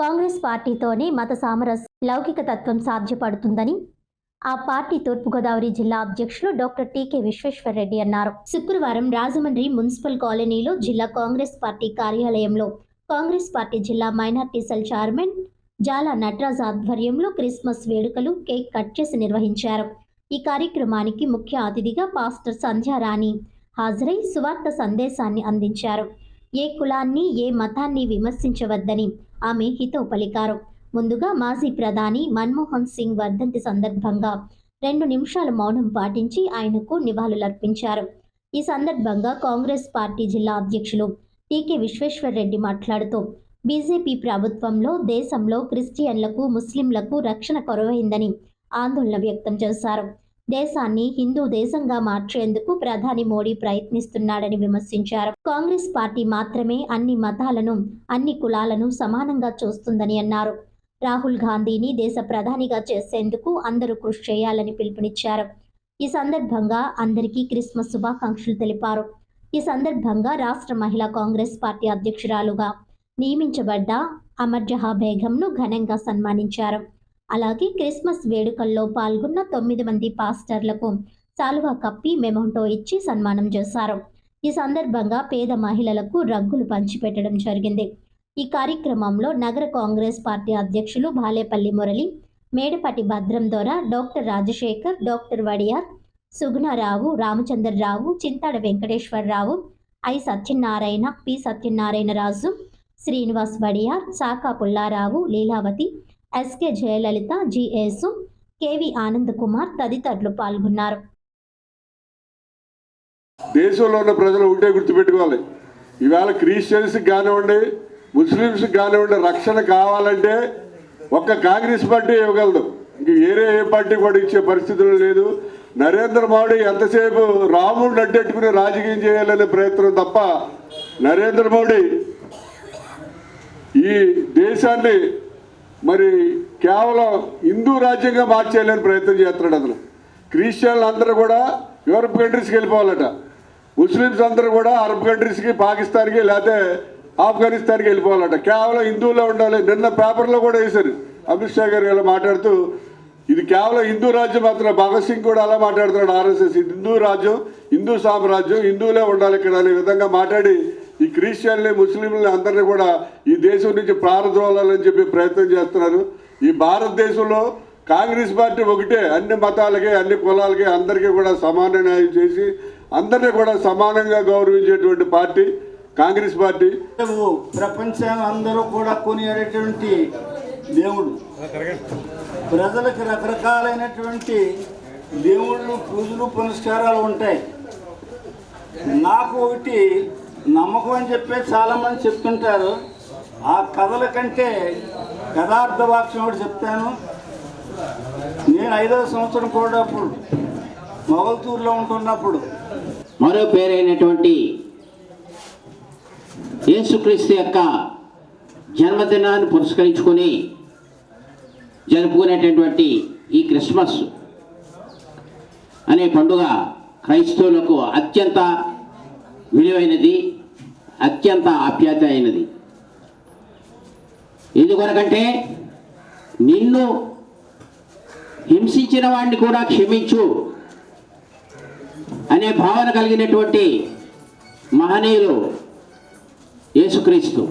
కాంగ్రెస్ పార్టీతోనే మత సామరస్య లౌకిక తత్వం సాధ్యపడుతుందని ఆ పార్టీ తూర్పుగోదావరి జిల్లా అధ్యక్షులు డాక్టర్ టీకే విశ్వేశ్వరరెడ్డి అన్నారు. శుక్రవారం రాజమండ్రి మున్సిపల్ కాలనీలో జిల్లా కాంగ్రెస్ పార్టీ కార్యాలయంలో కాంగ్రెస్ పార్టీ జిల్లా minority cell chairman Jala Nataraj ఆధ్వర్యంలో క్రిస్మస్ వేడుకలు కేక్ కట్ చేసి నిర్వహించారు. ఈ కార్యక్రమానికి ముఖ్య అతిథిగా పాస్టర్ సంధ్యారాణి హాజరై సువార్త సందేశాన్ని అందించారు. ఏ కులాన్ని ఏ మతాన్ని విమర్శించవద్దని ఆమె హితవు పలికారు ముందుగా మాజీ ప్రధాని మన్మోహన్ సింగ్ వర్ధంతి సందర్భంగా రెండు నిమిషాల మౌనం పాటించి ఆయనకు నివాళులర్పించారు. ఈ సందర్భంగా కాంగ్రెస్ పార్టీ జిల్లా అధ్యక్షులు టీకే విశ్వేశ్వరరెడ్డి మాట్లాడుతూ బీజేపీ ప్రభుత్వంలో దేశంలో క్రిస్టియన్లకు ముస్లింలకు రక్షణ కొరవైందని ఆందోళన వ్యక్తం చేశారు. దేశాన్ని హిందూ దేశంగా మార్చేందుకు ప్రధాని మోడీ ప్రయత్నిస్తున్నాడని విమర్శించారు. కాంగ్రెస్ పార్టీ మాత్రమే అన్ని మతాలను అన్ని కులాలను సమానంగా చూస్తుందని అన్నారు. రాహుల్ గాంధీని దేశ ప్రధానిగా చేసేందుకు అందరూ కృషి చేయాలని పిలుపునిచ్చారు. ఈ సందర్భంగా అందరికీ క్రిస్మస్ శుభాకాంక్షలు తెలిపారు. ఈ సందర్భంగా రాష్ట్ర మహిళా కాంగ్రెస్ పార్టీ అధ్యక్షురాలుగా నియమించబడ్డ అమర్జహా బేగంను ఘనంగా సన్మానించారు. అలాగే క్రిస్మస్ వేడుకల్లో పాల్గొన్న తొమ్మిది మంది పాస్టర్లకు సాలువా కప్పి మెమోంటో ఇచ్చి సన్మానం చేశారు. ఈ సందర్భంగా పేద మహిళలకు రగ్గులు పంచిపెట్టడం జరిగింది. ఈ కార్యక్రమంలో నగర కాంగ్రెస్ పార్టీ అధ్యక్షులు బాలేపల్లి మురళి మేడపాటి భద్రం ద్వారా doctor Rajasekhar doctor Vadiyar Sugunarao Ramachandrarao Chintada Venkateswararao I Satyanarayana P Satyanarayana Raju Srinivas Vadiyar Saka Pullarao Leelavathi SK Jayalalitha జిఏసు KV Anand Kumar తదితరులు పాల్గొన్నారు. దేశంలో ఉన్న ప్రజలు ఒకటే గుర్తుపెట్టుకోవాలి. ఇవాళ క్రిస్టియన్స్కి కానివ్వండి ముస్లిమ్స్కి కానివ్వండి రక్షణ కావాలంటే ఒక్క కాంగ్రెస్ పార్టీ ఇవ్వగలదు. ఇంక వేరే ఏ పార్టీ కూడా ఇచ్చే పరిస్థితులు లేదు. నరేంద్ర మోడీ ఎంతసేపు రాముడిని అడ్డెట్టుకుని రాజకీయం చేయాలనే ప్రయత్నం తప్ప నరేంద్ర మోడీ ఈ దేశాన్ని మరి కేవలం హిందూ రాజ్యంగా మార్చేయాలని ప్రయత్నం చేస్తున్నాడు అతను క్రిస్టియన్లు అందరూ కూడా యూరప్ కంట్రీస్కి వెళ్ళిపోవాలట. ముస్లిమ్స్ అందరూ కూడా అరబ్ కంట్రీస్కి పాకిస్తాన్కి లేకపోతే ఆఫ్ఘనిస్తాన్కి వెళ్ళిపోవాలట. కేవలం హిందువులో ఉండాలి. నిన్న పేపర్లో కూడా వేశారు. అమిత్ షా గారు ఇలా మాట్లాడుతూ ఇది కేవలం హిందూ రాజ్యం మాత్రం భగత్ సింగ్ కూడా అలా మాట్లాడుతున్నాడు ఆర్ఎస్ఎస్. ఇది హిందూ రాజ్యం హిందూ సామ్రాజ్యం హిందువులే ఉండాలి ఇక్కడ అనే విధంగా మాట్లాడి క్రిస్టియన్లే ముస్లింలే ముస్లింలని అందరినీ కూడా ఈ దేశం నుంచి ప్రారద్రోలాలని చెప్పి ప్రయత్నం చేస్తున్నారు. ఈ భారతదేశంలో కాంగ్రెస్ పార్టీ ఒకటే అన్ని మతాలకి అన్ని కులాలకి అందరికీ కూడా సమాన న్యాయం చేసి అందరినీ కూడా సమానంగా గౌరవించేటువంటి పార్టీ కాంగ్రెస్ పార్టీ. దేవుడు ప్రపంచం అందరూ కూడా కొనియాడేటువంటి దేవుడు. ప్రజలకు రకరకాలైనటువంటి దేవుళ్ళు పూజలు పునస్కారాలు ఉంటాయి. నాకు ఒకటి నమ్మకం అని చెప్పి చాలామంది చెప్తుంటారు. ఆ కథల కంటే యథార్థ వాక్యం ఒకటి చెప్తాను. నేను ఐదవ సంవత్సరం కూడా అప్పుడు మొగల్తూరులో ఉంటున్నప్పుడు మరో పేరైనటువంటి యేసుక్రీస్తు యొక్క జన్మదినాన్ని పురస్కరించుకొని జరుపుకునేటటువంటి ఈ క్రిస్మస్ అనే పండుగ క్రైస్తవులకు అత్యంత విలువైనది అత్యంత ఆప్యాత అయినది ఎందుకనకంటే నిన్ను హింసించిన వాడిని కూడా క్షమించు అనే భావన కలిగినటువంటి మహనీయులు యేసుక్రీస్తు.